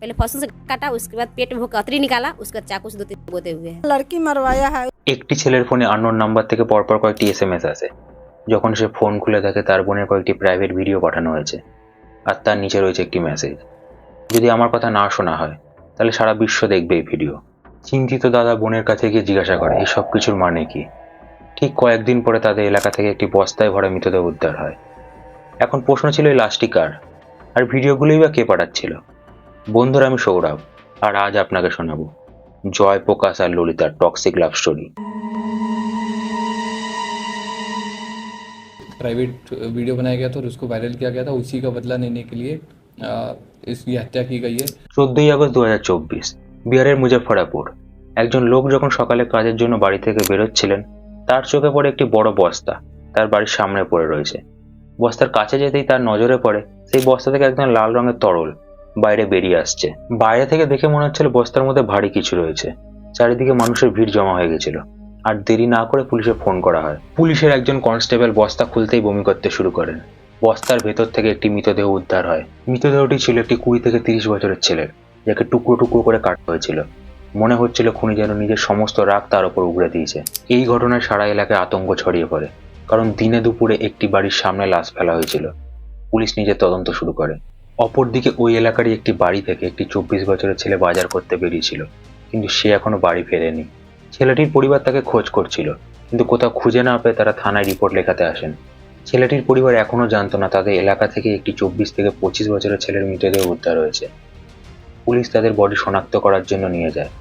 पहले फौसन से काटा उसके बाद पेट में वो कतरी निकाला उसके बाद चाकू से दो तीन गोते हुए हैं लड़की मरवाया है একটি ছেলের ফোনে আননোন নাম্বার থেকে পরপর কয়েকটি এসএমএস আসে যখন সে ফোন খুলে দেখে তার বোনের কয়েকটি প্রাইভেট ভিডিও পাঠানো হয়েছে আর তার নিচে রয়েছে একটি মেসেজ যদি আমার কথা না শোনা হয় তাহলে সারা বিশ্ব দেখবে এই ভিডিও চিন্তিত দাদা বোনের কাছে গিয়ে জিজ্ঞাসা করে এই সব কিছুর মানে কি ঠিক কয়েকদিন পরে তাদের এলাকা থেকে একটি বস্তায় ভরা মৃতদেহ উদ্ধার হয় এখন প্রশ্ন ছিল এই লাস্টটি কার আর ভিডিওগুলোই বা কে পাঠাচ্ছিল বন্ধুরা আমি সৌরভ আর আজ আপনাকে শোনাবো জয় প্রকাশ আর ললিতার toxic love story private video बनाया गया था और उसको वायरल किया गया था उसी का बदला लेने के लिए आ, इसकी हत्या की गई है চোদ্দই আগস্ট দু হাজার চব্বিশ বিহারের মুজফ্ফরাপুর একজন লোক যখন সকালে কাজের জন্য বাড়ি থেকে বেরোচ্ছিলেন তার চোখে পড়ে একটি বড় বস্তা তার বাড়ির সামনে পড়ে রয়েছে বস্তার কাছে যেতেই তার নজরে পড়ে সেই বস্তা থেকে একদম লাল রঙের তরল বাইরে বেরিয়ে আসছে। বাইরে থেকে দেখে মনে হচ্ছিল বস্তার মধ্যে ভারী কিছু রয়েছে। চারিদিকে মানুষের ভিড় জমা হয়ে গেছিল। আর দেরি না করে পুলিশে ফোন করা হয়। পুলিশের একজন কনস্টেবল বস্তা খুলতেই বমি করতে শুরু করেন। বস্তার ভেতর থেকে একটি মৃতদেহ উদ্ধার হয়। মৃতদেহটি ছিল একটি কুড়ি থেকে তিরিশ বছরের ছেলের, যাকে টুকরো টুকরো করে কাটা হয়েছিল। মনে হচ্ছিল খুনি যেন নিজের সমস্ত রাগ তার উপর উগড়ে দিয়েছে। এই ঘটনায় সারা এলাকায় আতঙ্ক ছড়িয়ে পড়ে। কারণ দিনে দুপুরে একটি বাড়ির সামনে লাশ ফেলা হয়েছিল। পুলিশ নিজের তদন্ত শুরু করে। অপরদিকে ওই এলাকারই একটি বাড়ি থেকে একটি চব্বিশ বছরের ছেলে বাজার করতে বেরিয়েছিল। কিন্তু সে এখনও বাড়ি ফেরেনি। ছেলেটির পরিবার তাকে খোঁজ করছিল, কিন্তু কোথাও খুঁজে না পেয়ে তারা থানায় রিপোর্ট লেখাতে আসেন। ছেলেটির পরিবার এখনও জানতো না তাদের এলাকা থেকে একটি চব্বিশ থেকে পঁচিশ বছরের ছেলের মৃতদেহ উদ্ধার হয়েছে। পুলিশ তাদের বডি শনাক্ত করার জন্য নিয়ে যায়,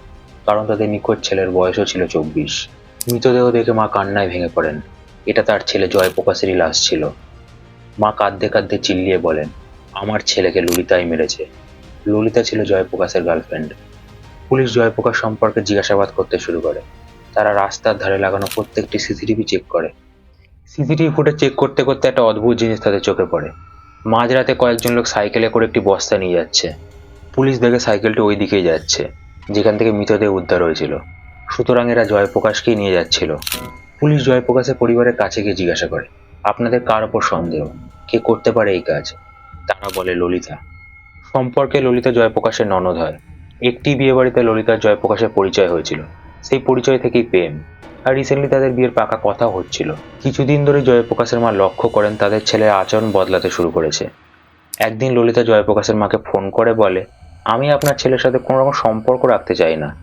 কারণ তাদের নিখোঁজ ছেলের বয়সও ছিল চব্বিশ। মৃতদেহ দেখে মা কান্নায় ভেঙে পড়েন। এটা তার ছেলে জয়প্রকাশেরই লাশ ছিল। মা কাঁদতে কাঁদতে চিল্লিয়ে বলেন আমার ছেলেকে ললিতাই মেরেছে। ললিতা ছিল জয়প্রকাশের গার্লফ্রেন্ড পুলিশ জয়প্রকাশ সম্পর্কে জিজ্ঞাসাবাদ করতে শুরু করে। তারা রাস্তার ধারে লাগানো প্রত্যেকটি সিসিটিভি চেক করে। সিসিটিভি ফুটেজ চেক করতে করতে একটা অদ্ভুত জিনিস তাদের চোখে পড়ে। মাঝরাতে কয়েকজন লোক সাইকেলে করে একটি বস্তা নিয়ে যাচ্ছে। পুলিশ দেখে সাইকেলটি ওই দিকেই যাচ্ছে, যেখান থেকে মৃতদেহ উদ্ধার হয়েছিল। সুতরাং এরা জয়প্রকাশকেই নিয়ে যাচ্ছিল। পুলিশ জয়প্রকাশের পরিবারের কাছে গিয়ে জিজ্ঞাসা করে, আপনাদের কার ওপর সন্দেহ? কে করতে পারে এই কাজ? তারা বলে ললিতা। সম্পর্কে ললিতা জয়প্রকাশের ননদ হয়। একটি বিয়ে বাড়িতে ললিতার জয়প্রকাশের পরিচয় হয়েছিল। সেই পরিচয় থেকেই প্রেম। আর রিসেন্টলি তাদের বিয়ের পাকা কথা হচ্ছিল। কিছুদিন ধরে জয়প্রকাশের মা লক্ষ্য করেন তাদের ছেলের আচরণ বদলাতে শুরু করেছে। একদিন ললিতা জয়প্রকাশের মাকে ফোন করে বলে, আমি আপনার ছেলের সাথে কোনো রকম সম্পর্ক রাখতে চাই না।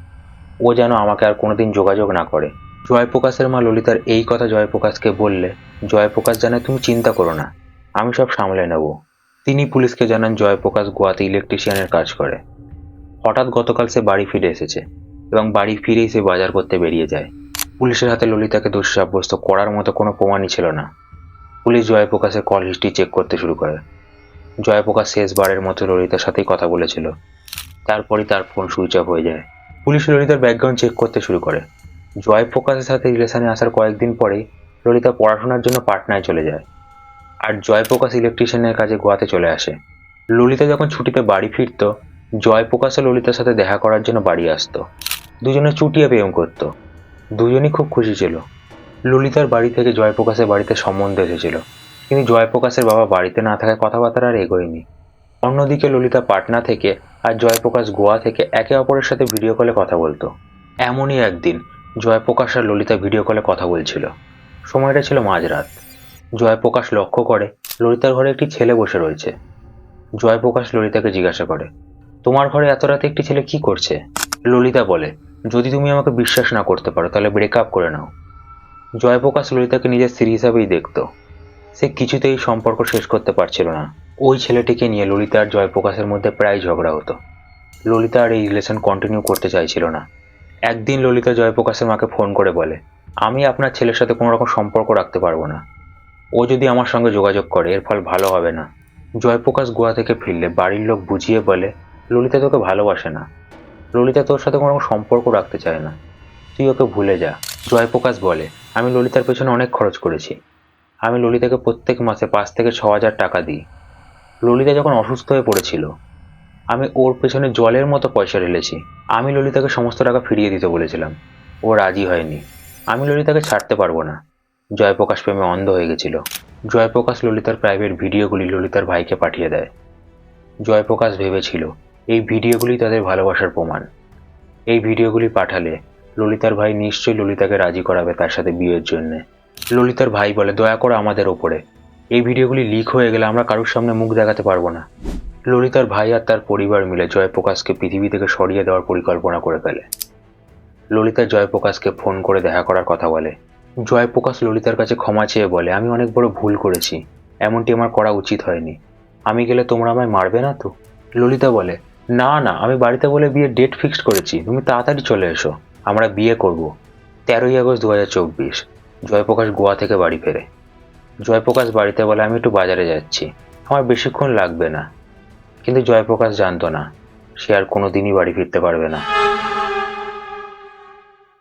ও যেন আমাকে আর কোনোদিন যোগাযোগ না করে। জয়প্রকাশের মা ললিতার এই কথা জয়প্রকাশকে বললে, জয়প্রকাশ জানায় তুমি চিন্তা করো না। আমি সব সামলে নেব। তিনি পুলিশকে জানান জয়প্রকাশ গোয়াতে ইলেকট্রিশিয়ানের কাজ করে। হঠাৎ গতকাল সে বাড়ি ফিরে এসেছে এবং বাড়ি ফিরেই সে বাজার করতে বেরিয়ে যায়। পুলিশের হাতে ললিতাকে দোষী সাব্যস্ত করার মতো কোনো প্রমাণই ছিল না। পুলিশ জয়প্রকাশের কল হিস্ট্রি চেক করতে শুরু করে। জয়প্রকাশ শেষবারের মতো ললিতার সাথেই কথা বলেছিল। তারপরই তার ফোন সুইচ অফ হয়ে যায়। পুলিশ ললিতার ব্যাকগ্রাউন্ড চেক করতে শুরু করে। জয়প্রকাশের সাথে রিলেশনে আসার কয়েকদিন পরেই ললিতা পড়াশোনার জন্য পাটনায় চলে যায়। আর জয়প্রকাশ ইলেকট্রিশিয়ানের কাজে গোয়াতে চলে আসে। ললিতা যখন ছুটিতে বাড়ি ফিরত জয়প্রকাশও ললিতার সাথে দেখা করার জন্য বাড়ি আসতো। দুজনে চুটিয়ে প্রেম করত। দুজনই খুব খুশি ছিল। ললিতার বাড়ি থেকে জয়প্রকাশের বাড়িতে সম্বন্ধ এসেছিল। কিন্তু জয়প্রকাশের বাবা বাড়িতে না থাকায় কথাবার্তা আর এগোয়নি। অন্যদিকে ললিতা পাটনা থেকে আর জয়প্রকাশ গোয়া থেকে একে অপরের সাথে ভিডিও কলে কথা বলতো। এমনই একদিন জয়প্রকাশ আর ললিতা ভিডিও কলে কথা বলছিল। সময়টা ছিল মাঝরাত। জয়প্রকাশ লক্ষ্য করে ললিতার ঘরে একটি ছেলে বসে রয়েছে। জয়প্রকাশ ললিতাকে জিজ্ঞাসা করে, তোমার ঘরে এত রাতে একটি ছেলে কি করছে? ললিতা বলে, যদি তুমি আমাকে বিশ্বাস না করতে পারো, তাহলে ব্রেকআপ করে নাও। জয়প্রকাশ ললিতাকে নিজের স্ত্রী হিসাবেই দেখতো। সে কিছুতেই সম্পর্ক শেষ করতে পারছিল না। ওই ছেলেটিকে নিয়ে ললিতা আর জয়প্রকাশের মধ্যে প্রায় ঝগড়া হতো। ললিতা আর এই রিলেশন কন্টিনিউ করতে চাইছিল না। একদিন ললিতা জয়প্রকাশের মাকে ফোন করে বলে, আমি আপনার ছেলের সাথে কোনো রকম সম্পর্ক রাখতে পারব না। ও যদি আমার সঙ্গে যোগাযোগ করে, এর ফল ভালো হবে না। জয়প্রকাশ গোয়া থেকে ফিরলে বাড়ির লোক বুঝিয়ে বলে, ললিতা তোকে ভালোবাসে না। ললিতা তোর সাথে কোনো সম্পর্ক রাখতে চায় না। তুই ওকে ভুলে যা। জয়প্রকাশ বলে, আমি ললিতার পেছনে অনেক খরচ করেছি। আমি ললিতাকে প্রত্যেক মাসে পাঁচ থেকে ছ হাজার টাকা দিই। ললিতা যখন অসুস্থ হয়ে পড়েছিল, আমি ওর পেছনে জলের মতো পয়সা ঢেলেছি। আমি ললিতাকে সমস্ত টাকা ফিরিয়ে দিতে বলেছিলাম। ও রাজি হয়নি। আমি ললিতাকে ছাড়তে পারব না। জয়প্রকাশ প্রেমে অন্ধ হয়ে গেছিল। জয়প্রকাশ ললিতার প্রাইভেট ভিডিওগুলি ললিতার ভাইকে পাঠিয়ে দেয়। জয়প্রকাশ ভেবেছিল, এই ভিডিওগুলি তাদের ভালোবাসার প্রমাণ। এই ভিডিওগুলি পাঠালে ললিতার ভাই নিশ্চয়ই ললিতাকে রাজি করাবে তার সাথে বিয়ের জন্য। ললিতার ভাই বলে, দয়া করে আমাদের ওপরে। এই ভিডিওগুলি লিক হয়ে গেলে আমরা কারোর সামনে মুখ দেখাতে পারব না। ললিতার ভাই আর তার পরিবার মিলে জয়প্রকাশকে পৃথিবী থেকে সরিয়ে দেওয়ার পরিকল্পনা করে ফেলে। ললিতা জয়প্রকাশকে ফোন করে দেখা করার কথা বলে। জয়প্রকাশ ললিতার কাছে ক্ষমা চেয়ে বলে, আমি অনেক বড় ভুল করেছি। এমনটি আমার করা উচিত হয়নি। আমি গেলে তোমরা আমায় মারবে না তো? ললিতা বলে, না না, আমি বাড়িতে বলে বিয়ের ডেট ফিক্সড করেছি। তুমি তাড়াতাড়ি চলে এসো। আমরা বিয়ে করব। তেরোই আগস্ট দু হাজার চব্বিশ, জয়প্রকাশ গোয়া থেকে বাড়ি ফেরে। জয়প্রকাশ বাড়িতে বলে, আমি একটু বাজারে যাচ্ছি। আমার বেশিক্ষণ লাগবে না। কিন্তু জয়প্রকাশ জানতো না, সে আর কোনোদিনই বাড়ি ফিরতে পারবে না।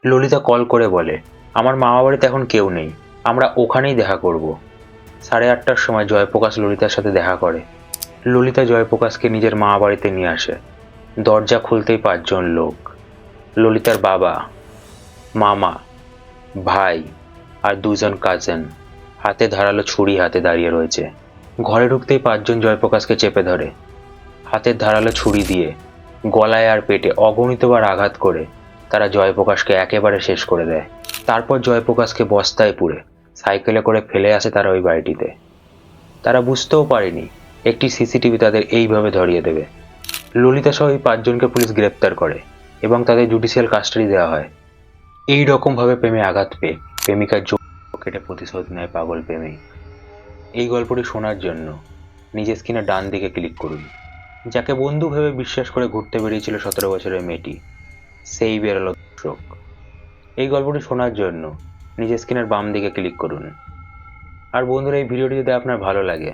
ললিতা কল করে বলে আমার মামা বাড়িতে এখন কেউ নেই। আমরা ওখানেই দেখা করব। সাড়ে আটটার সময় জয়প্রকাশ ললিতার সাথে দেখা করে। ললিতা জয়প্রকাশকে নিজের মামা বাড়িতে নিয়ে আসে। দরজা খুলতেই পাঁচজন লোক। ললিতার বাবা, মামা, ভাই আর দুজন কাজেন হাতে ধারালো ছুরি হাতে দাঁড়িয়ে রয়েছে। ঘরে ঢুকতেই পাঁচজন জয়প্রকাশকে চেপে ধরে। হাতের ধারালো ছুরি দিয়ে গলায় আর পেটে অগণিতবার আঘাত করে তারা জয়প্রকাশকে একেবারে শেষ করে দেয়। তারপর জয়প্রকাশকে বস্তায় পুড়ে, সাইকেলে করে ফেলে আসে তারা ওই বাড়িটিতে। তারা বুঝতেও পারেনি, একটি সিসিটিভি তাদের এইভাবে ধরিয়ে দেবে। ললিতা সহ এই পাঁচজনকে পুলিশ গ্রেপ্তার করে এবং তাদের জুডিশিয়াল কাস্টাডি দেওয়া হয়। এই রকমভাবে প্রেমে আঘাত পেয়ে প্রেমিকার কেটে প্রতিশোধ নেয় পাগল প্রেমিক এই গল্পটি শোনার জন্য নিজের স্ক্রিনে ডান দিকে ক্লিক করুন, যাকে বন্ধু ভেবে বিশ্বাস করে ঘুরতে বেরিয়েছিল সতেরো বছরের মেয়েটি। সেই বেরোলো দর্শক। এই গল্পটি শোনার জন্য নিজের স্ক্রিনের বাম দিকে ক্লিক করুন। আর বন্ধুরা, এই ভিডিওটি যদি আপনার ভালো লাগে,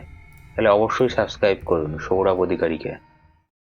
তাহলে অবশ্যই সাবস্ক্রাইব করুন সৌরভ অধিকারীকে।